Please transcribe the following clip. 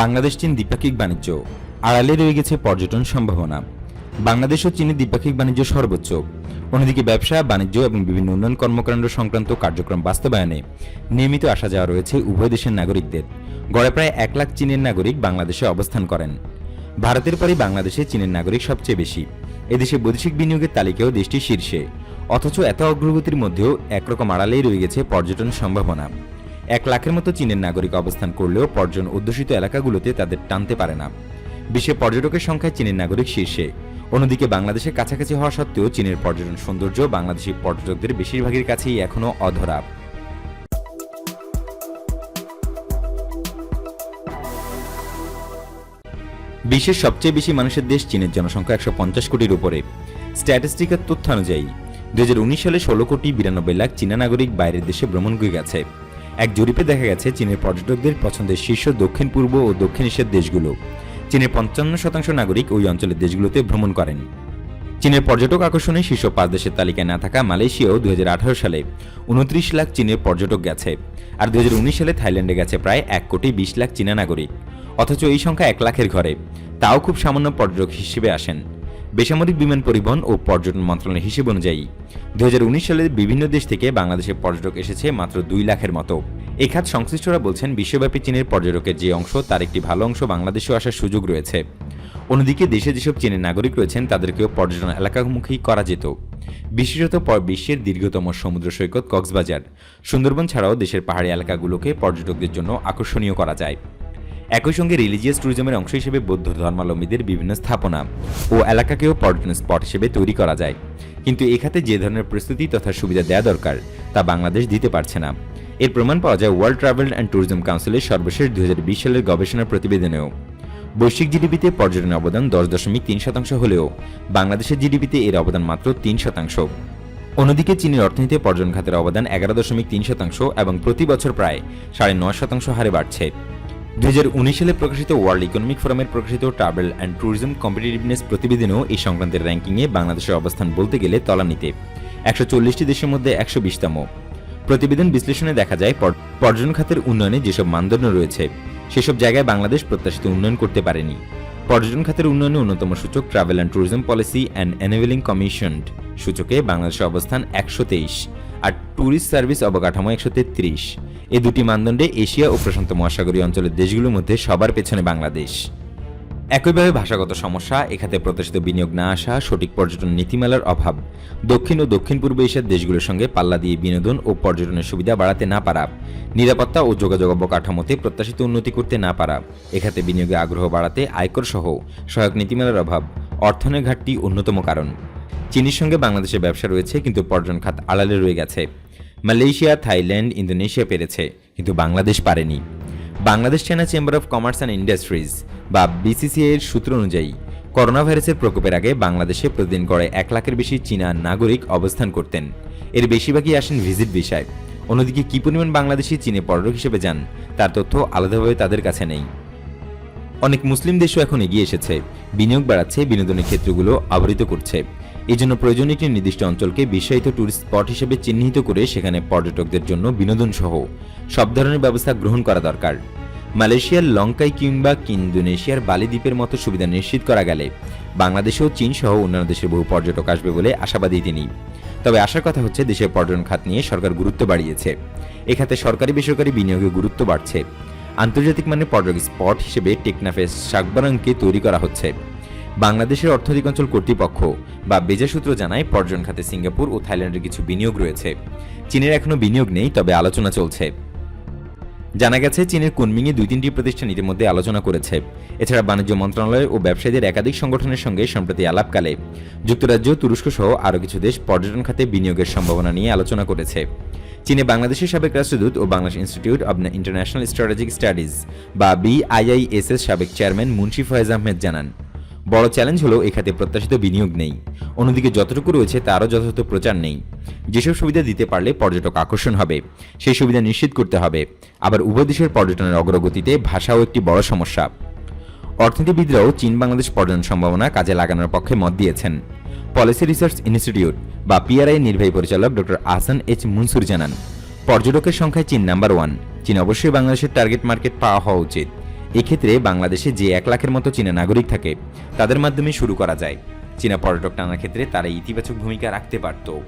বাংলাদেশ, চীন দ্বিপাক্ষিক বাণিজ্য। আড়ালে রয়ে গেছে পর্যটন সম্ভাবনা। বাংলাদেশ ও চীনের দ্বিপাক্ষিক বাণিজ্য সর্বোচ্চ। অন্যদিকে ব্যবসা, বাণিজ্য এবং বিভিন্ন উন্নয়ন কর্মকাণ্ড সংক্রান্ত কার্যক্রম বাস্তবায়নে নিয়মিত আসা যাওয়া রয়েছে উভয় দেশের নাগরিকদের। গড়ে প্রায় এক লাখ চীনের নাগরিক বাংলাদেশে অবস্থান করেন। ভারতের পরে বাংলাদেশে চীনের নাগরিক সবচেয়ে বেশি। এদেশে বৈদেশিক বিনিয়োগের তালিকাও দেশটি শীর্ষে। অথচ এত অগ্রগতির মধ্যেও একরকম আড়ালেই রয়ে গেছে পর্যটন সম্ভাবনা। এক লাখের মতো চীনের নাগরিক অবস্থান করলেও পর্যটন অধ্যুষিত এলাকাগুলোতে তাদের টানতে পারে না। বিশ্বে পর্যটকের সংখ্যায় চীনের নাগরিক শীর্ষে। অন্যদিকে বাংলাদেশের কাছাকাছি হওয়া সত্ত্বেও চীনের পর্যটন সৌন্দর্য বাংলাদেশি পর্যটকদের বেশিরভাগের কাছেই এখনও অধরা। বিশ্বের সবচেয়ে বেশি মানুষের দেশ চীনের জনসংখ্যা একশো পঞ্চাশ কোটির উপরে। স্ট্যাটিস্টিকের তথ্য অনুযায়ী, দুই হাজার উনিশ সালে ষোলো কোটি বিরানব্বই লাখ চীনা নাগরিক বাইরের দেশে ভ্রমণ করে গেছে। এক জরিপে দেখা গেছে, চীনের পর্যটকদের পছন্দের শীর্ষ দক্ষিণ, পূর্ব ও দক্ষিণ এশিয়ার দেশগুলো। চীনের পঞ্চান্ন শতাংশ নাগরিক ওই অঞ্চলের দেশগুলোতে ভ্রমণ করেন। চীনের পর্যটক আকর্ষণে শীর্ষ পাঁচ দেশের তালিকায় না থাকা মালয়েশিয়াও দুই হাজার আঠারো সালে উনত্রিশ লাখ চীনের পর্যটক গেছে, আর দুই হাজার উনিশ সালে থাইল্যান্ডে গেছে প্রায় এক কোটি বিশ লাখ চীনা নাগরিক। অথচ এই সংখ্যা এক লাখের ঘরে। তাও খুব সামান্য পর্যটক হিসেবে আসেন। বেসামরিক বিমান পরিবহন ও পর্যটন মন্ত্রণালয়ের হিসেব অনুযায়ী দু সালে বিভিন্ন দেশ থেকে বাংলাদেশে পর্যটক এসেছে মাত্র দুই লাখের মতো। এই খাত সংশ্লিষ্টরা বলছেন, বিশ্বব্যাপী চীনের পর্যটকের যে অংশ, তার একটি ভালো অংশ বাংলাদেশেও আসার সুযোগ রয়েছে। অন্যদিকে, দেশে যেসব চীনের নাগরিক রয়েছেন, তাদেরকেও পর্যটন এলাকামুখী করা যেত। বিশেষত বিশ্বের দীর্ঘতম সমুদ্র সৈকত কক্সবাজার। সুন্দরবন ছাড়াও দেশের পাহাড়ি এলাকাগুলোকে পর্যটকদের জন্য আকর্ষণীয় করা যায়। একই সঙ্গে রিলিজিয়াস ট্যুরিজমের অংশ হিসেবে বৌদ্ধ ধর্মাবলম্বীদের বিভিন্ন স্থাপনা ও এলাকাকেও পর্যটন স্পট হিসেবে তৈরি করা যায়। কিন্তু এ খাতে যে ধরনের প্রস্তুতি তথা সুবিধা দেওয়া দরকার, তা বাংলাদেশ দিতে পারছে না। এর প্রমাণ পাওয়া যায় ওয়ার্ল্ড ট্রাভেল অ্যান্ড ট্যুরিজম কাউন্সিলের সর্বশেষ দু হাজার বিশ সালের গবেষণা প্রতিবেদনেও। বৈশ্বিক জিডিপিতে পর্যটনের অবদান দশ দশমিক তিন শতাংশ হলেও বাংলাদেশের জিডিপিতে এর অবদান মাত্র তিন শতাংশ। অন্যদিকে চীনের অর্থনীতিতে পর্যটন খাতের অবদান এগারো দশমিক তিন শতাংশ এবং প্রতি বছর প্রায় সাড়ে নয় শতাংশ হারে বাড়ছে। দুই সালে প্রকাশিত ওয়ার্ল্ড ইকোনমিক ফোরামের প্রকাশিত ট্রাভেল অ্যান্ড ট্যুরিজম কম্পিটিটিভনেস প্রতিবেদনেও এই সংক্রান্তের র্যাঙ্কিংয়ে বাংলাদেশের অবস্থান বলতে গেলে তলানিতে। একশো চল্লিশটি দেশের মধ্যে একশো বিশতম। প্রতিবেদন বিশ্লেষণে দেখা যায়, পর- পর্যটন খাতের উন্নয়নে যেসব মানদণ্ড রয়েছে, সেসব জায়গায় বাংলাদেশ প্রত্যাশিত উন্নয়ন করতে পারেনি। পর্যটন খাতের উন্নয়নে অন্যতম সূচক travel and tourism policy and enabling commission সূচকে বাংলাদেশের অবস্থান একশো তেইশ। আর ট্যুরিস্ট সার্ভিস অবকাঠামো একশো তেত্রিশ। এ দুটি মানদণ্ডে এশিয়া ও প্রশান্ত মহাসাগরীয় অঞ্চলের দেশগুলোর মধ্যে সবার পেছনে বাংলাদেশ। একইভাবে ভাষাগত সমস্যা এখাতে প্রত্যাশিত বিনিয়োগ না আসা, সঠিক পর্যটন নীতিমালার অভাব, দক্ষিণ ও দক্ষিণ পূর্ব এশিয়ার দেশগুলোর সঙ্গে পাল্লা দিয়ে বিনোদন ও পর্যটনের সুবিধা বাড়াতে না পারা, নিরাপত্তা ও যোগাযোগ অবকাঠামোতে প্রত্যাশিত উন্নতি করতে না পারা এখাতে বিনিয়োগে আগ্রহ বাড়াতে আয়কর সহ সহায়ক নীতিমালার অভাব, অর্থনের ঘাটতি অন্যতম কারণ। চীনের সঙ্গে বাংলাদেশের ব্যবসা রয়েছে, কিন্তু পর্যটন খাত আড়ালে রয়ে গেছে। মালয়েশিয়া, থাইল্যান্ড, ইন্দোনেশিয়া পেরেছে, কিন্তু বাংলাদেশ পারেনি। Bangladesh China chamber of commerce and industries, বা বিসিসিআই এর সূত্র অনুযায়ী করোনা ভাইরাসের প্রকোপের আগে বাংলাদেশে প্রতিদিন গড়ে এক লাখের বেশি চীনা নাগরিক অবস্থান করতেন। এর বেশিরভাগই আসেন ভিজিট বিষয় অন্যদিকে, কী পরিমাণ বাংলাদেশি চীনে পর্যটক হিসেবে যান, তার তথ্য আলাদাভাবে তাদের কাছে নেই। অনেক মুসলিম দেশও এখন এগিয়ে এসেছে। বিনিয়োগ বাড়াচ্ছে, বিনোদনের ক্ষেত্রগুলো আবৃত করছে। এই জন্য প্রয়োজনীয় একটি নির্দিষ্ট অঞ্চলকে বিশ্বায়িত ট্যুরিস্ট স্পট হিসেবে চিহ্নিত করে সেখানে পর্যটকদের জন্য বিনোদন সহ সব ধরনের ব্যবস্থা গ্রহণ করা দরকার। মালয়েশিয়ার লঙ্কাই কিংবা ইন্দোনেশিয়ার বালি দ্বীপের মতো সুবিধা নিশ্চিত করা গেলে বাংলাদেশেও চীন সহ অন্যান্য দেশের বহু পর্যটক আসবে বলে আশাবাদী তিনি। তবে আসার কথা হচ্ছে, দেশের পর্যটন খাত নিয়ে সরকার গুরুত্ব বাড়িয়েছে। এখাতে সরকারি বেসরকারি বিনিয়োগে গুরুত্ব বাড়ছে। আন্তর্জাতিক মানের পর্যটক স্পট হিসেবে টেকনাফেস শাকবারাংকে তৈরি করা হচ্ছে। বাংলাদেশের অর্থনৈতিক অঞ্চল কর্তৃপক্ষ বা বেজা সূত্র জানায় পর্যটন খাতে সিঙ্গাপুর ও থাইল্যান্ডের কিছু বিনিয়োগ রয়েছে। চীনের এখনও বিনিয়োগ নেই, তবে আলোচনা চলছে। জানা গেছে, চীনের কুনমিংয়ে দুই তিনটি প্রতিষ্ঠান ইতিমধ্যে আলোচনা করেছে। এছাড়া বাণিজ্য মন্ত্রণালয় ও ব্যবসায়ীদের একাধিক সংগঠনের সঙ্গে সম্প্রতি আলাপকালে যুক্তরাজ্য তুরস্ক সহ আরও কিছু দেশ পর্যটন খাতে বিনিয়োগের সম্ভাবনা নিয়ে আলোচনা করেছে। চীনে বাংলাদেশের সাবেক রাষ্ট্রদূত ও Bangladesh institute of international strategic studies বা বিআইআইএসএস সাবেক চেয়ারম্যান মুন্সি ফয়েজ আহমেদ জানান। বড় চ্যালেঞ্জ হলো এ খাতে প্রত্যাশিত বিনিয়োগ নেই। অন্যদিকে যতটুকু রয়েছে তারও যথাযথ প্রচার নেই। যেসব সুবিধা দিতে পারলে পর্যটক আকর্ষণ হবে, সেই সুবিধা নিশ্চিত করতে হবে। আবার উভয় দেশের পর্যটনের অগ্রগতিতে ভাষাও একটি বড় সমস্যা। অর্থনীতিবিদরাও চীন বাংলাদেশ পর্যটন সম্ভাবনা কাজে লাগানোর পক্ষে মত দিয়েছেন। পলিসি রিসার্চ ইনস্টিটিউট বা পিআরআই নির্বাহী পরিচালক ডক্টর আহসান এইচ মুনসুর জানান, পর্যটকের সংখ্যায় চীন নাম্বার ওয়ান চীন অবশ্যই বাংলাদেশের টার্গেট মার্কেট পাওয়া হওয়া উচিত। এক্ষেত্রে বাংলাদেশে যে এক লাখের মতো চীনা নাগরিক থাকে, তাদের মাধ্যমে শুরু করা যায়। চীনা পর্যটক টানার ক্ষেত্রে তারা ইতিবাচক ভূমিকা রাখতে পারত।